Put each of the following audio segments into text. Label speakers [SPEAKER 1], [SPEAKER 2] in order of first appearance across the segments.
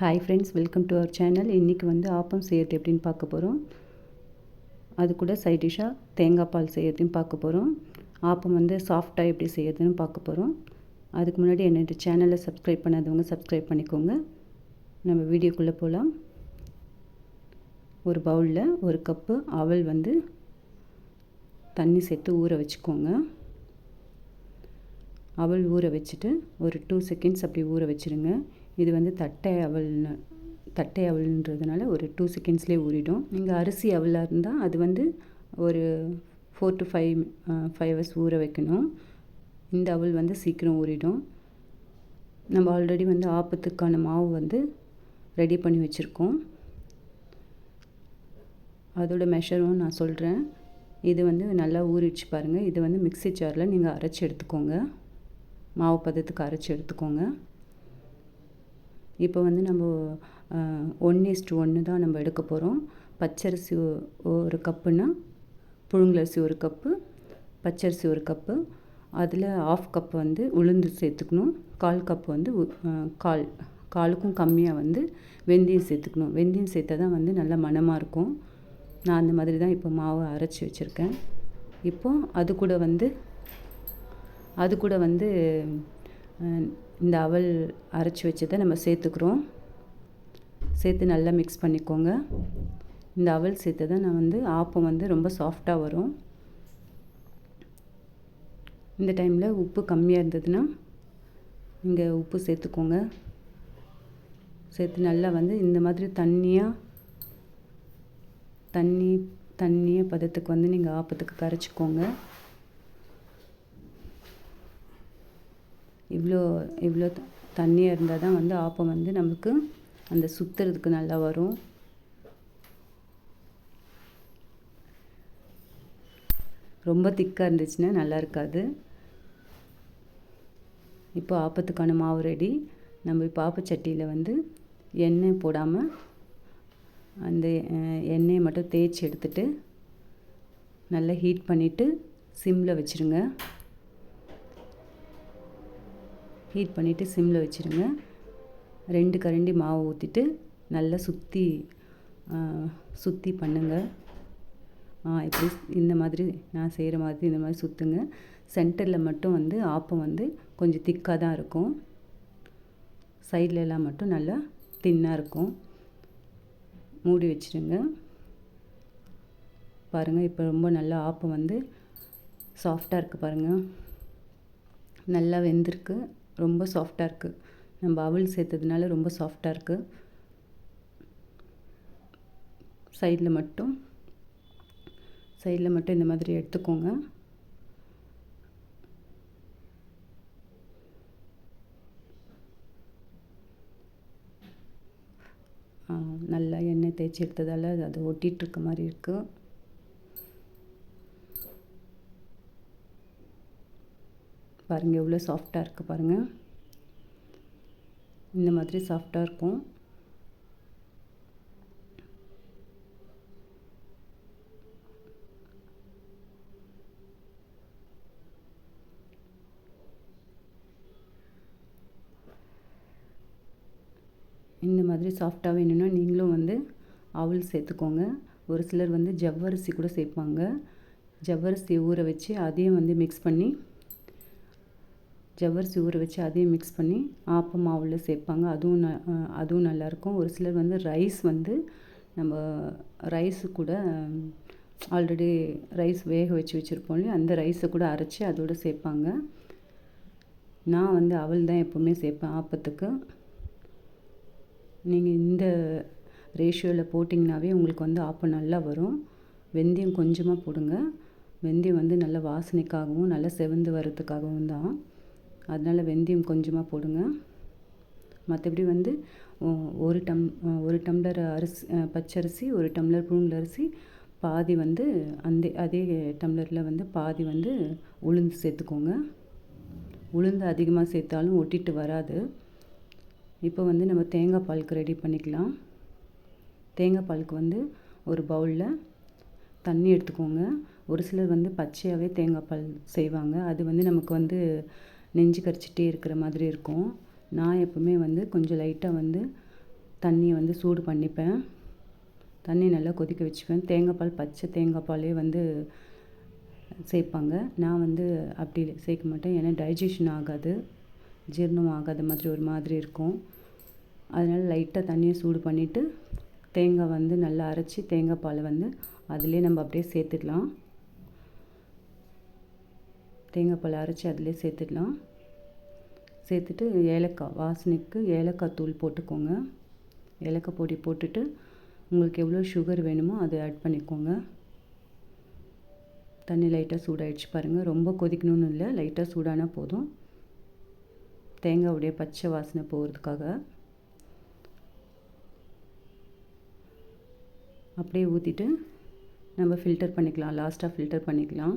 [SPEAKER 1] Hi friends welcome to our channel இன்றைக்கி வந்து ஆப்பம் செய்யறது எப்படின்னு பார்க்க போகிறோம் அது கூட சைட் டிஷ்ஷாக தேங்காய் பால் செய்யறதையும் பார்க்க போகிறோம் ஆப்பம் வந்து சாஃப்டாக எப்படி செய்யறதுன்னு பார்க்க போகிறோம் அதுக்கு முன்னாடி என்னோட சேனலை சப்ஸ்கிரைப் பண்ணாதவங்க சப்ஸ்கிரைப் பண்ணிக்கோங்க. நம்ம வீடியோக்குள்ளே போகலாம் ஒரு பவுலில் ஒரு கப்பு அவல் வந்து தண்ணி சேர்த்து ஊற வச்சுக்கோங்க. அவல் ஊற வச்சுட்டு ஒரு டூ செகண்ட்ஸ் அப்படி ஊற வச்சுருங்க. இது வந்து தட்டை அவல்னு தட்டை அவல்ன்றதுனால ஒரு டூ செகண்ட்ஸ்லேயே ஊறிடும். நீங்கள் அரிசி அவலாக இருந்தால் அது வந்து ஒரு four to five five hours ஊற வைக்கணும். இந்த அவல் வந்து சீக்கிரம் ஊறிடும். நம்ம ஆல்ரெடி வந்து ஆப்பத்துக்கான மாவு வந்து ரெடி பண்ணி வச்சுருக்கோம். அதோட மெஷரும் நான் சொல்கிறேன் இது வந்து நல்லா ஊறிடுச்சு பாருங்கள் இது வந்து மிக்சி ஜாரில் நீங்கள் அரைச்சி எடுத்துக்கோங்க. மாவு பதத்துக்கு அரைச்சி எடுத்துக்கோங்க. இப்போ வந்து நம்ம ஒன் இஸ்ட் ஒன்று தான் நம்ம எடுக்க போகிறோம் பச்சரிசி ஒரு கப்புன்னா புழுங்கலரிசி ஒரு கப்பு பச்சரிசி ஒரு கப்பு. அதில் ஆஃப் கப் வந்து உளுந்து சேர்த்துக்கணும். கால் கப் வந்து கால். காலுக்கும் கம்மியாக வந்து வெந்தயம் சேர்த்துக்கணும். வெந்தயம் சேர்த்தா தான் வந்து நல்ல மணமாக இருக்கும். நான் அந்த மாதிரி தான் இப்போ மாவை அரைச்சி வச்சுருக்கேன். இப்போது அது கூட வந்து அது கூட வந்து இந்த அவல் அரைச்சி வச்சதை நம்ம சேர்த்துக்கிறோம். சேர்த்து நல்லா மிக்ஸ் பண்ணிக்கோங்க. இந்த அவல் சேர்த்து தான் நான் வந்து ஆப்பம் வந்து ரொம்ப சாஃப்டாக வரும். இந்த டைமில் உப்பு கம்மியாக இருந்ததுன்னா நீங்கள் உப்பு சேர்த்துக்கோங்க. சேர்த்து நல்லா வந்து இந்த மாதிரி தண்ணியாக தண்ணி தண்ணியை பதத்துக்கு வந்து நீங்கள் ஆப்பத்துக்கு கரைச்சிக்கோங்க. இவ்வளோ இவ்வளோ தண்ணியாக இருந்தால் தான் வந்து ஆப்பம் வந்து நமக்கு அந்த சுற்றுறதுக்கு நல்லா வரும். ரொம்ப திக்காக இருந்துச்சுன்னா நல்லா இருக்காது. இப்போ ஆப்பத்துக்கான மாவு ரெடி. நம்ம இப்போ ஆப்பச்சட்டியில் வந்து எண்ணெய் போடாமல் அந்த எண்ணெயை மட்டும் தேய்ச்சி எடுத்துட்டு நல்லா ஹீட் பண்ணிவிட்டு சிம்மில் வச்சுருங்க. ஹீட் பண்ணிவிட்டு சிம்மில் வச்சுருங்க. ரெண்டு கரண்டி மாவு ஊற்றிட்டு நல்லா சுற்றி சுற்றி பண்ணுங்கள் இப்படி இந்த மாதிரி நான் செய்கிற மாதிரி இந்த மாதிரி சுற்றுங்க சென்டரில் மட்டும் வந்து ஆப்பம் வந்து கொஞ்சம் திக்காக தான் இருக்கும். சைட்லலாம் மட்டும் நல்லா தின்னாக இருக்கும். மூடி வச்சுருங்க. பாருங்கள் இப்போ ரொம்ப நல்லா ஆப்பம் வந்து சாஃப்டாக இருக்குது பாருங்கள் நல்லா வெந்திருக்கு. ரொம்ப சாஃப்டாக இருக்குது நம்ம அவல் சேர்த்ததுனால ரொம்ப சாஃப்டாக இருக்குது சைடில் மட்டும் சைடில் மட்டும் இந்த மாதிரி எடுத்துக்கோங்க. நல்லா எண்ணெய் தேய்ச்சி எடுத்ததால் அது ஒட்டிகிட்ருக்க மாதிரி இருக்குது பாருங்கள் எவ்வளோ சாஃப்டாக இருக்குது பாருங்கள் இந்த மாதிரி சாஃப்டாக இருக்கும். இந்த மாதிரி சாஃப்டாக வேணும்னா நீங்களும் வந்து அவல் சேர்த்துக்கோங்க. ஒரு சிலர் வந்து ஜவ்வரிசி கூட சேர்ப்பாங்க. ஜவ்வரிசி ஊற வச்சு அதையும் வந்து மிக்ஸ் பண்ணி ஜவ்வரிசி ஊற வச்சு அதையும் மிக்ஸ் பண்ணி ஆப்பம் மாவில் சேர்ப்பாங்க. அதுவும் ந அதுவும் நல்லாயிருக்கும் ஒரு சிலர் வந்து ரைஸ் வந்து நம்ம ரைஸு கூட ஆல்ரெடி ரைஸ் வேக வச்சு வச்சுருப்போம் இல்லையா? அந்த ரைஸை கூட அரைச்சி அதோடு சேர்ப்பாங்க. நான் வந்து அவள் தான் எப்போவுமே சேர்ப்பேன் ஆப்பத்துக்கு. நீங்கள் இந்த ரேஷியோவில் போட்டிங்கனாவே உங்களுக்கு வந்து ஆப்பம் நல்லா வரும். வெந்தயம் கொஞ்சமாக போடுங்க. வெந்தயம் வந்து நல்ல வாசனைக்காகவும் நல்லா செவந்து வர்றதுக்காகவும் தான். அதனால் வெந்தயம் கொஞ்சமாக போடுங்க. மற்றபடி வந்து ஒரு டம் ஒரு டம்ளர் அரிசி பச்சரிசி ஒரு டம்ளர் புழுங்கலரிசி பாதி வந்து அந்த அதே டம்ளரில் வந்து பாதி வந்து உளுந்து சேர்த்துக்கோங்க. உளுந்து அதிகமாக சேர்த்தாலும் ஒட்டிட்டு வராது. இப்போ வந்து நம்ம தேங்காய் பாலுக்கு ரெடி பண்ணிக்கலாம். தேங்காய் பாலுக்கு வந்து ஒரு பவுலில் தண்ணி எடுத்துக்கோங்க. ஒரு சிலர் வந்து பச்சையாகவே தேங்காய் பால் செய்வாங்க. அது வந்து நமக்கு வந்து நெஞ்சு கரிச்சிட்டே இருக்கிற மாதிரி இருக்கும். நான் எப்போவுமே வந்து கொஞ்சம் லைட்டாக வந்து தண்ணியை வந்து சூடு பண்ணிப்பேன். தண்ணி நல்லா கொதிக்க வச்சுப்பேன். தேங்காய் பால் பச்சை தேங்காய் பாலே வந்து சேர்ப்பாங்க நான் வந்து அப்படி சேர்க்க மாட்டேன். ஏன்னா டைஜஷன் ஆகாது. ஜீரணம் ஆகாத மாதிரி ஒரு மாதிரி இருக்கும். அதனால் லைட்டாக தண்ணியை சூடு பண்ணிவிட்டு தேங்காய் வந்து நல்லா அரைச்சி தேங்காய் பாலை வந்து அதிலே நம்ம அப்படியே சேர்த்துக்கலாம் தேங்காய் பால் அரைச்சி அதிலே சேர்த்துக்கலாம் சேர்த்துட்டு ஏலக்காய் வாசனைக்கு ஏலக்காய் தூள் போட்டுக்கோங்க. ஏலக்காய் பொடி போட்டுட்டு உங்களுக்கு எவ்வளோ சுகர் வேணுமோ அதை ஆட் பண்ணிக்கோங்க. தண்ணி லைட்டாக சூடாகிடுச்சு பாருங்கள் ரொம்ப கொதிக்கணும்னு இல்லை லைட்டாக சூடானால் போதும். தேங்காவுடைய பச்சை வாசனை போகிறதுக்காக அப்படியே ஊற்றிட்டு நம்ம ஃபில்டர் பண்ணிக்கலாம். லாஸ்ட்டாக ஃபில்டர் பண்ணிக்கலாம்.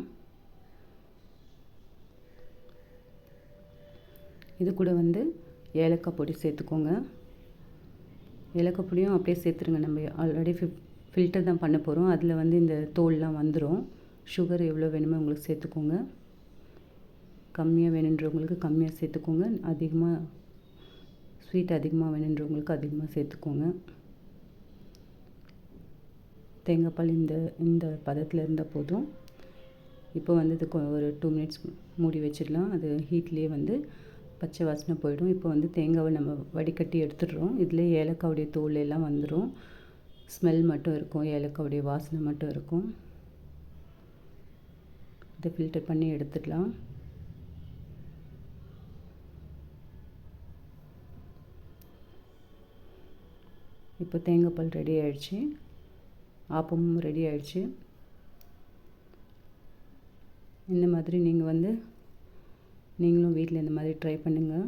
[SPEAKER 1] இது கூட வந்து ஏலக்காய் பொடி சேர்த்துக்கோங்க. ஏலக்காய் பொடியும் அப்படியே சேர்த்துருங்க. நம்ம ஆல்ரெடி ஃபிப் ஃபில்டர் தான் பண்ண போகிறோம் அதில் வந்து இந்த தோல்லாம் வந்துடும் சுகர் எவ்வளோ வேணுமோ உங்களுக்கு சேர்த்துக்கோங்க. கம்மியாக வேணுன்றவங்களுக்கு கம்மியாக சேர்த்துக்கோங்க. அதிகமாக ஸ்வீட் அதிகமாக வேணுன்றவங்களுக்கு அதிகமாக சேர்த்துக்கோங்க. தேங்காய் பால் இந்த இந்த பதத்தில் இருந்தால் போதும். இப்போ வந்து இது ஒரு டூ மினிட்ஸ் மூடி வச்சிடலாம். அது ஹீட்லேயே வந்து பச்சை வாசனை போயிடும். இப்போ வந்து தேங்காவை நம்ம வடிகட்டி எடுத்துடுறோம். இதில் ஏலக்காவுடைய தோல் எல்லாம் வந்துடும் ஸ்மெல் மட்டும் இருக்கும். ஏலக்காவுடைய வாசனை மட்டும் இருக்கும். இதை ஃபில்டர் பண்ணி எடுத்துடலாம். இப்போ தேங்காய் பால் ரெடி ஆயிடுச்சு. ஆப்பமும் ரெடி ஆயிடுச்சு. இந்த மாதிரி நீங்கள் வந்து நீங்களும் வீட்டில் இந்த மாதிரி ட்ரை பண்ணுங்கள்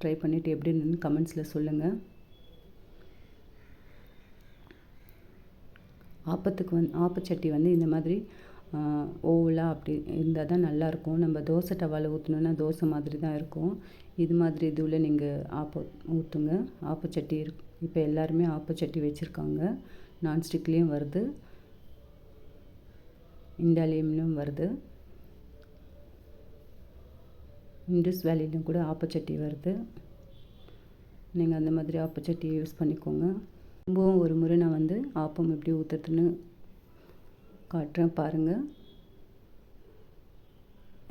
[SPEAKER 1] ட்ரை பண்ணிவிட்டு எப்படி இருந்ததுன்னு கமெண்ட்ஸில் சொல்லுங்கள் ஆப்பத்துக்கு வந் ஆப்பச்சட்டி வந்து இந்த மாதிரி ஓவலாக அப்படி இருந்தால் தான் நல்லாயிருக்கும் நம்ம தோசை டவாவில் ஊற்றணுன்னா தோசை மாதிரி தான் இருக்கும். இது மாதிரி இதுவில் நீங்கள் ஆப்பம் ஊற்றுங்க ஆப்பச்சட்டி இருக்கு இப்போ எல்லாருமே ஆப்பச்சட்டி வச்சுருக்காங்க. நான்ஸ்டிக்லேயும் வருது. இண்டாலியம்லையும் வருது. இண்டஸ் வேலிலையும் கூட ஆப்பச்சட்டி வருது. நீங்கள் அந்த மாதிரி ஆப்பச்சட்டியை யூஸ் பண்ணிக்கோங்க. ரொம்பவும் ஒரு முறை நான் வந்து ஆப்பம் எப்படி ஊற்றுறதுன்னு காட்டுறேன் பாருங்கள்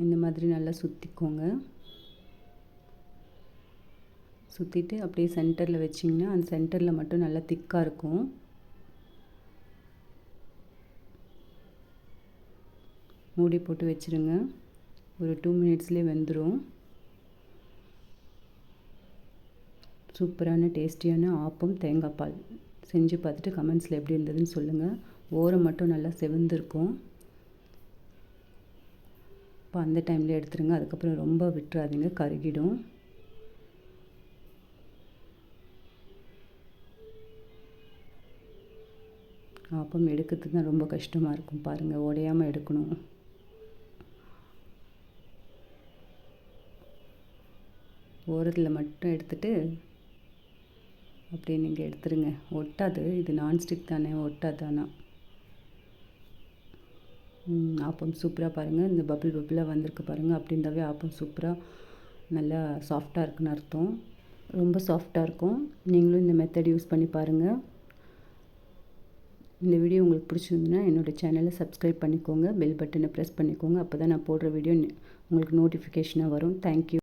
[SPEAKER 1] இந்த மாதிரி நல்லா சுற்றிக்கோங்க சுற்றிட்டு அப்படியே சென்டரில் வச்சிங்கன்னா அந்த சென்டரில் மட்டும் நல்லா திக்காக இருக்கும். மூடி போட்டு வச்சுருங்க. ஒரு டூ மினிட்ஸ்லேயே வெந்துடும் சூப்பரான டேஸ்டியான ஆப்பம் தேங்காய் பால். செஞ்சு பார்த்துட்டு கமெண்ட்ஸில் எப்படி இருந்ததுன்னு சொல்லுங்கள் ஓரம் மட்டும் நல்லா செவந்திருக்கும். இப்போ அந்த டைமில் எடுத்துருங்க. அதுக்கப்புறம் ரொம்ப விட்டுறாதீங்க. கருகிடும். ஆப்பம் எடுக்கிறதுக்கு தான் ரொம்ப கஷ்டமாக இருக்கும். பாருங்கள் உடையாமல் எடுக்கணும். ஓரத்தில் மட்டும் எடுத்துகிட்டு அப்படியே நீங்கள் எடுத்துருங்க. ஒட்டாது. இது நான்ஸ்டிக் தானே. ஒட்டாது ஆனால் ஆப்பம் சூப்பராக பாருங்கள் இந்த பபிள் பபிளாக வந்திருக்கு பாருங்கள் அப்படின்றாவே ஆப்பம் சூப்பராக நல்லா சாஃப்டாக இருக்குன்னு அர்த்தம். ரொம்ப சாஃப்டாக இருக்கும். நீங்களும் இந்த மெத்தட் யூஸ் பண்ணி பாருங்கள் இந்த வீடியோ உங்களுக்கு பிடிச்சிருந்துன்னா என்னோடய சேனலை சப்ஸ்கிரைப் பண்ணிக்கோங்க. பெல் பட்டனை ப்ரெஸ் பண்ணிக்கோங்க. அப்போ தான் நான் போடுற வீடியோ உங்களுக்கு நோட்டிஃபிகேஷனாக வரும். தேங்க்யூ